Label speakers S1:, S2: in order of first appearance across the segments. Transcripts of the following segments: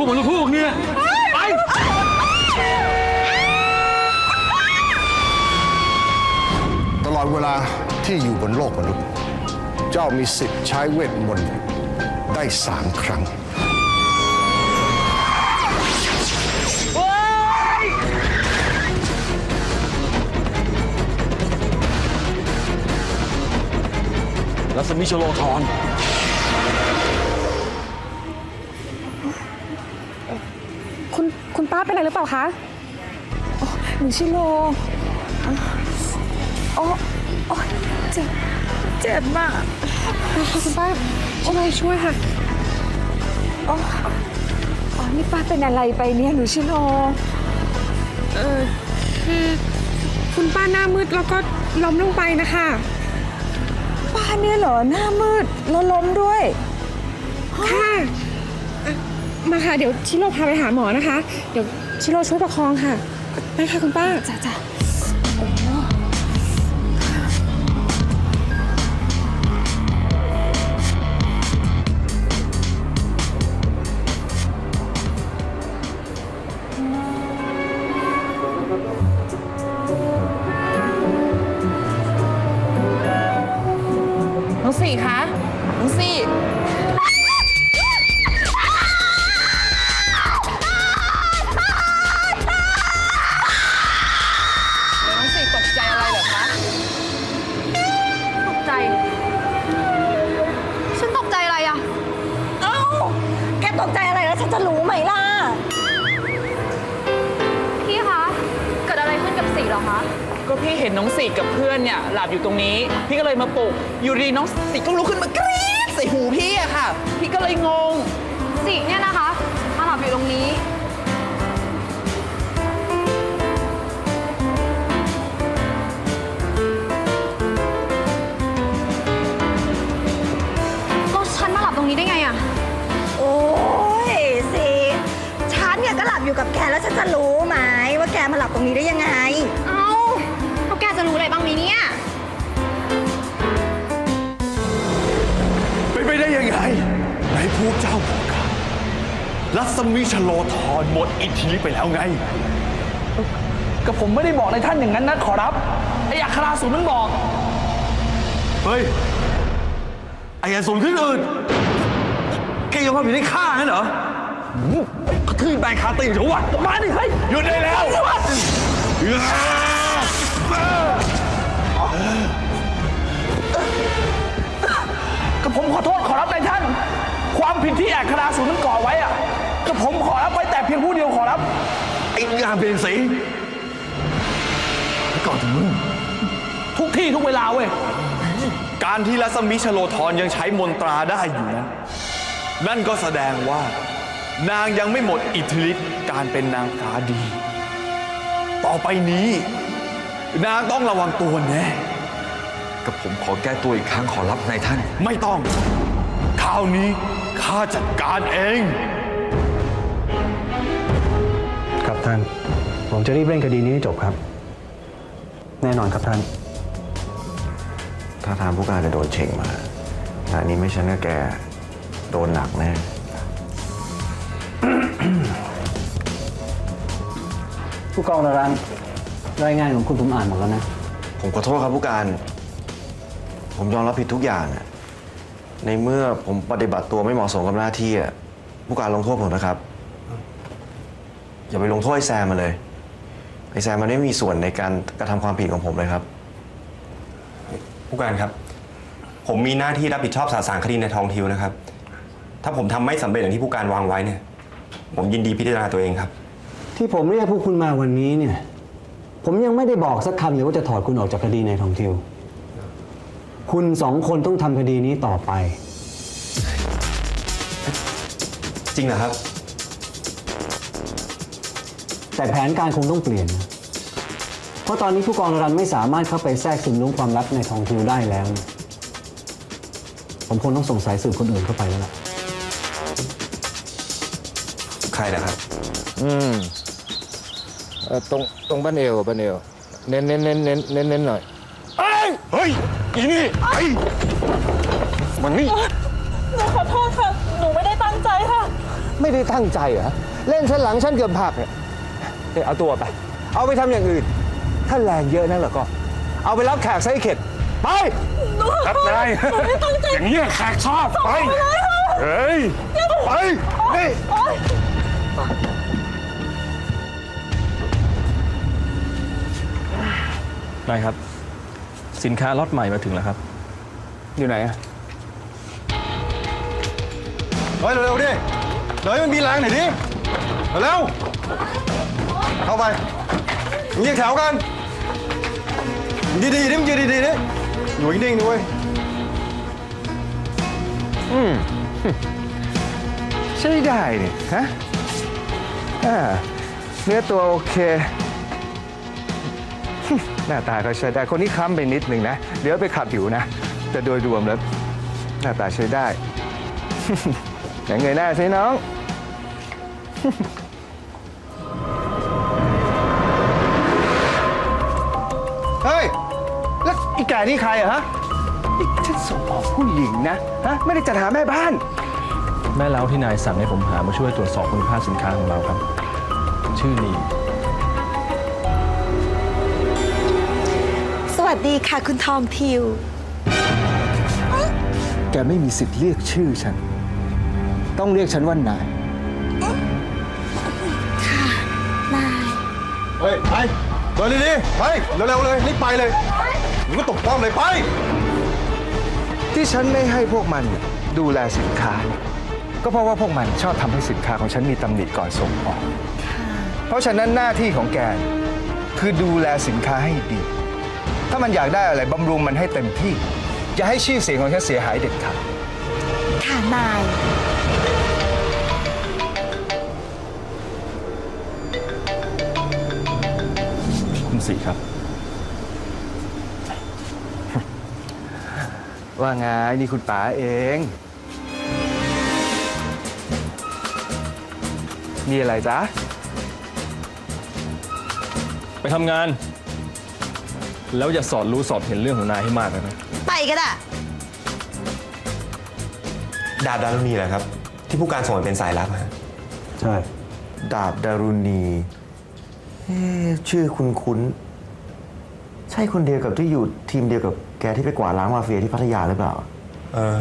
S1: วกมันพวกเนี่ยไป
S2: ตลอดเวลาที่อยู่บนโลกมนุษย์ เจ้ามีสิทธิ์ใช้เวทมนต์ได้สามครั้ง
S1: รัศมีชโลธร
S3: คุณคุณป้าเป็นอะไรหรือเปล่าคะโอ้หนูชิโลโอ้โอ้เจ็บเจ็บมากคุณป้าช่วยช่วยค่ะโอ้อ๋อนี่ป้าเป็นอะไรไปเนี่ยหนูชิโล
S4: เออคือคุณป้าหน้ามืดแล้วก็ล้มลงไปนะคะ
S3: ป้าเนี่ยเหรอหน้ามืดแล้วล้มด้วย
S4: ค่ะเอ่อ มาค่ะ เดี๋ยวชิโร่พาไปหาหมอนะคะ เดี๋ยวชิโร่ช่วยประคองค่ะ ไปค่ะคุณป้า
S3: จ้าจ้า
S5: นน้องสี่กั
S6: บเพื่
S5: อนเนี่ยหลับอยู่ตรงนี้ พี่ก็เลยมาปลุกอยู่ดีน้องสี่ก็ลุกขึ้นมากรี๊ดใส่หูพี่อะค่ะ พี่ก็เลยงง
S6: สีเนี่ยนะคะมาหลับอยู่ตรงนี้ก็ฉันมาหลับตรงนี้ได้ไงอะ
S7: โอ้ยสิฉันเนี่ยก็หลับอยู่กับแกแล้วฉันจะรู้ไหมว่าแกมาหลับตรงนี้ได้ยังไง
S1: กเจ้าบอกข้ารัศมีชโลธรหมดอิทธิฤทธิ์ไปแล้วไง
S5: ก็ผมไม่ได้บอกในท่านอย่างนั้นนะขอรับ ไอ้อัคราสูรมันบอก
S1: เฮ้ย ไอ้อสูรขึ้นอื่นแกยังความผิดให้ข้างั้นเหรอหืมกระทืบแบงคาตีนฉันวะมาดิเฮ้ยหยุดได้แล้วอ้า
S5: ก็ผมขอโทษขอรับนายท่าน ความผิดที่อัคราสูรมันก่อไว้อะก็ผมขอรับไว้แต่เพียงผู้เดียวขอรับ
S1: ไอ้งานเป็นสีก่อนถึงมึง
S5: ทุกที่ทุกเวลาเว้ย
S1: การที่รัศมีชโลธรยังใช้มนตราได้อยู่นั้น นั่นก็แสดงว่า นางยังไม่หมดอิทธิฤทธิ์การเป็นนางฟ้าดี ต่อไปนี้ นางต้องระวังตัวแน่
S8: กับผมขอแก้ตัวอีกครั้งขอรับนายท่าน
S1: ไม่ต้อง คราวนี้ ข้าจัดการเอง
S9: ครับท่าน ผมจะรีบเร่งคดีนี้ให้จบครับ แน่นอนครับท่าน
S10: ถ้าทางผู้การจะโดนเฉ่งมางานนี้ไม่ฉันก็แก โดนหนักแน่
S9: ผู้กองระรันรายงานของคุณผมอ่านหมดแล้วนะ
S10: ผมขอโทษครับผู้การ ผมยอมรับผิดทุกอย่างอะ ในเมื่อผมปฏิบัติตัวไม่เหมาะสมกับหน้าที่อะผู้การลงโทษผมนะครับ อย่าไปลงโทษไอ้แซมมาเลย ไอ้แซมมันไม่มีส่วนในการกระทำความผิดของผมเลยครับ
S11: ผู้การครับ ผมมีหน้าที่รับผิดชอบสาสารคดีในทองทิวนะครับ ถ้าผมทำไม่สำเร็จอย่างที่ผู้การวางไว้เนี่ย ผมยินดีพิจารณาตัวเองครับ
S9: ที่ผมเรียกพวกคุณมาวันนี้เนี่ย ผมยังไม่ได้บอกสักคำเลยว่าจะถอดคุณออกจากคดีในทองทิว คุณสองคนต้องทำคดีนี้ต่อไป
S11: จริงเหรอครับ
S9: แต่แผนการคงต้องเปลี่ยนนะเพราะตอนนี้ผู้กองระรันไม่สามารถเข้าไปแทรกซึมรู้ความลับในทองทิวได้แล้วเนี่ยผมคงต้องส่งสายสืบคนอื่นเข้าไปแล้วล่ะ
S11: ใครนะครับ
S12: อืมเอ่อตรงตรงบ้านเอวบ้านเอวเน้นเน้นเน้นเน้นเน้นเน้นหน่อย
S1: เฮ้ยเฮ้ย อีนี่ไอ้มันนี่
S3: หนูขอโทษค่ะ หนูไม่ได้ตั้งใจค่ะ
S9: ไม่
S12: ไม่ได้ตั้งใจเหรอ เล่นฉันหลังฉันเกือบผักเนี่ยเอ้ยเอาตัวไป เอาไปทำอย่างอื่น ถ้าแรงเยอะนั่นแหละก็ เอาไปรับแขกซะให้เข็ด ไป
S13: ครับนายอย่างนี้ยแขกชอบไป เฮ้ย
S12: ไปนี่
S14: นายครับ สินค้าล็อตใหม่มาถึงแล้วครับ
S12: อยู่ไหนอะ
S10: เฮ้ยเร็วๆดิเดี๋ยวให้มันมีแรงหน่อยดิเร็วๆเข้าไปมึงแยกแถวกันดีๆดิมึงยืนดีๆดิอยู่นิ่งๆด้วย
S12: อืมใช่ได้นี่ฮะอ่าเนื้อตัวโอเค หน้าตาก็ใช้ได้คนนี้ค้ำไปนิดหนึ่งนะ เดี๋ยวไปขับผิวนะ แต่โดยรวมแล้ว หน้าตาใช้ได้ อย่างเงยหน้าใช่น้อง เฮ้ย แล้วอีแก่นี่ใครอะฮะนี่ฉันส่งออกผู้หญิงนะฮะไม่ได้จัดหาแม่บ้าน
S14: แม่เล้าที่นายสั่งให้ผมหามาช่วยตรวจสอบคุณภาพสินค้าของเราครับ ชื่อนี
S7: วัสดีค่ะคุณทองทิว
S12: แกไม่มีสิทธิ์เรียกชื่อฉัน ต้องเรียกฉันว่านาย
S7: นาย
S10: เฮ้ยไปเดินดีๆไปเร็วๆเลยรีบไปเลยมึงก็ตกป้อมเลยไป
S12: ที่ฉันไม่ให้พวกมันดูแลสินค้า ก็เพราะว่าพวกมันชอบทำให้สินค้าของฉันมีตำหนิก่อนส่งออก เพราะฉะนั้นหน้าที่ของแกคือดูแลสินค้าให้ดี ถ้ามันอยากได้อะไรบำรุงมันให้เต็มที่ อย่าให้ชื่อเสียงของฉันเสียหายเด็ดขาด
S7: ค่ะนาย
S14: คุณสีครับ
S12: ว่าไงนี่คุณป๋าเอง มีอะไรจ๊ะ
S14: ไปทำงาน แล้วอย่าสอดรู้สอบเห็นเรื่องของนายให้มากนะ
S7: ไปก็ได้
S11: ดาบดารุณีแหละครับ ที่ผู้การส่งไปเป็นสายลับฮะ
S9: ใช่
S10: ดาบดารุณีเอ๊ะชื่อคุณคุ้นๆใช่คนเดียวกับที่อยู่ทีมเดียวกับแกที่ไปกวาดล้างมาเฟียที่พัทยาหรือเปล่า
S11: เออ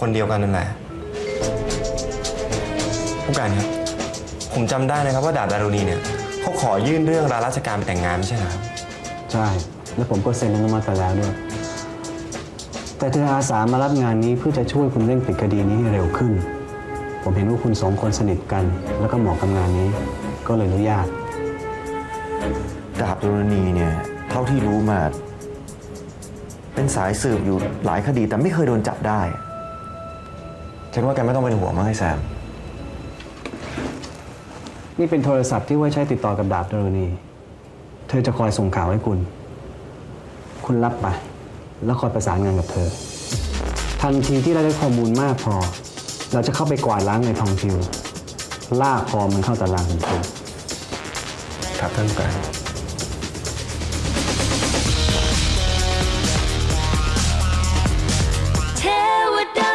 S11: คนเดียวกันนั่นแหละ ผู้การครับ ผมจำได้นะครับว่าดาบดารุณีเนี่ยเขาขอยื่นเรื่องลาราชการไปแต่งงานไม่ใช่เหรอครับ
S9: ใช่ แล้วผมก็เซ็นอนุมัติไปแล้วด้วย แต่เธออาสามารับงานนี้เพื่อจะช่วยคุณเร่งปิดคดีนี้ให้เร็วขึ้น ผมเห็นว่าคุณสองคนสนิทกัน แล้วก็เหมาะกับงานนี้ ก็เลยอนุญาต
S10: ดาบดารุณีเนี่ยเท่าที่รู้มา เป็นสายสืบอยู่หลายคดีแต่ไม่เคยโดนจับได้ ฉันว่าแกไม่ต้องเป็นห่วงมากให้แซม
S9: นี่เป็นโทรศัพท์ที่ไว้ใช้ติดต่อกับดาบดารณีเธอจะคอยส่งข่าวให้คุณ คุณรับไป แล้วคอยประสานงานกับเธอ ทันทีที่เราได้ข้อมูลมากพอ เราจะเข้าไปกวาดล้างในทองพิวลากคอมันเข้าตารางของคุณ
S11: ครับท่านไการเทวดา